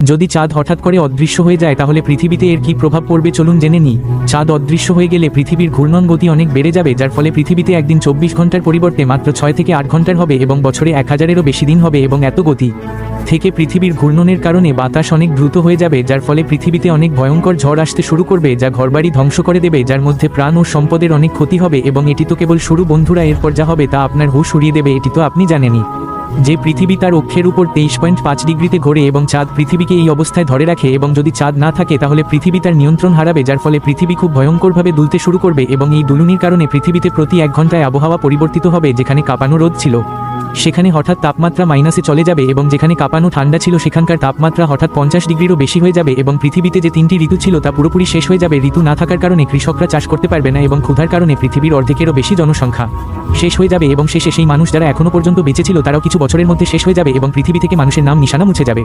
যদি চাঁদ হঠাৎ করে অদৃশ্য হয়ে যায় তাহলে পৃথিবীতে এর কি প্রভাব পড়বে চলুন জেনে নিই। চাঁদ অদৃশ্য হয়ে গেলে পৃথিবীর ঘূর্ণন গতি অনেক বেড়ে যাবে, যার ফলে পৃথিবীতে একদিন চব্বিশ ঘণ্টার পরিবর্তে মাত্র ছয় থেকে আট ঘণ্টার হবে এবং বছরে এক হাজারেরও বেশি দিন হবে এবং এত গতি থেকে পৃথিবীর ঘূর্ণনের কারণে বাতাস অনেক দ্রুত হয়ে যাবে, যার ফলে পৃথিবীতে অনেক ভয়ঙ্কর ঝড় আসতে শুরু করবে, যা ঘরবাড়ি ধ্বংস করে দেবে, যার মধ্যে প্রাণ ও সম্পদের অনেক ক্ষতি হবে এবং এটি তো কেবল শুরু, বন্ধুরা, এরপর যা হবে তা আপনার হুশ উড়িয়ে দেবে, এটি তো আপনি জানেনই। যে পৃথিবী তার অক্ষের উপর তেইশ পয়েন্ট পাঁচ ডিগ্রিতে ঘোরে এবং চাঁদ পৃথিবীকে এই অবস্থায় ধরে রাখে এবং যদি চাঁদ না থাকে, তাহলে পৃথিবী তার নিয়ন্ত্রণ হারাবে, যার ফলে পৃথিবী খুব ভয়ঙ্করভাবে দুলতে শুরু করবে এবং এই দুলুনির কারণে পৃথিবীতে প্রতি এক ঘন্টায় আবহাওয়া পরিবর্তিত হবে, যেখানে কাঁপানো রোদ ছিল। সেখানে হঠাৎ তাপমাত্রা মাইনাসে চলে যাবে এবং যেখানে কাঁপানো ঠান্ডা ছিল সেখানকার তাপমাত্রা হঠাৎ পঞ্চাশ ডিগ্রিরও বেশি হয়ে যাবে এবং পৃথিবীতে যে তিনটি ঋতু ছিল তা পুরোপুরি শেষ হয়ে যাবে। ঋতু না থাকার কারণে কৃষকরা চাষ করতে পারবে না এবং ক্ষুধার কারণে পৃথিবীর অর্ধেকেরও বেশি জনসংখ্যা শেষ হয়ে যাবে এবং শেষে সেই মানুষ যারা এখনও পর্যন্ত বেঁচে ছিল তারাও কিছু বছরের মধ্যে শেষ হয়ে যাবে এবং পৃথিবী থেকে মানুষের নাম নিশানা মুছে যাবে।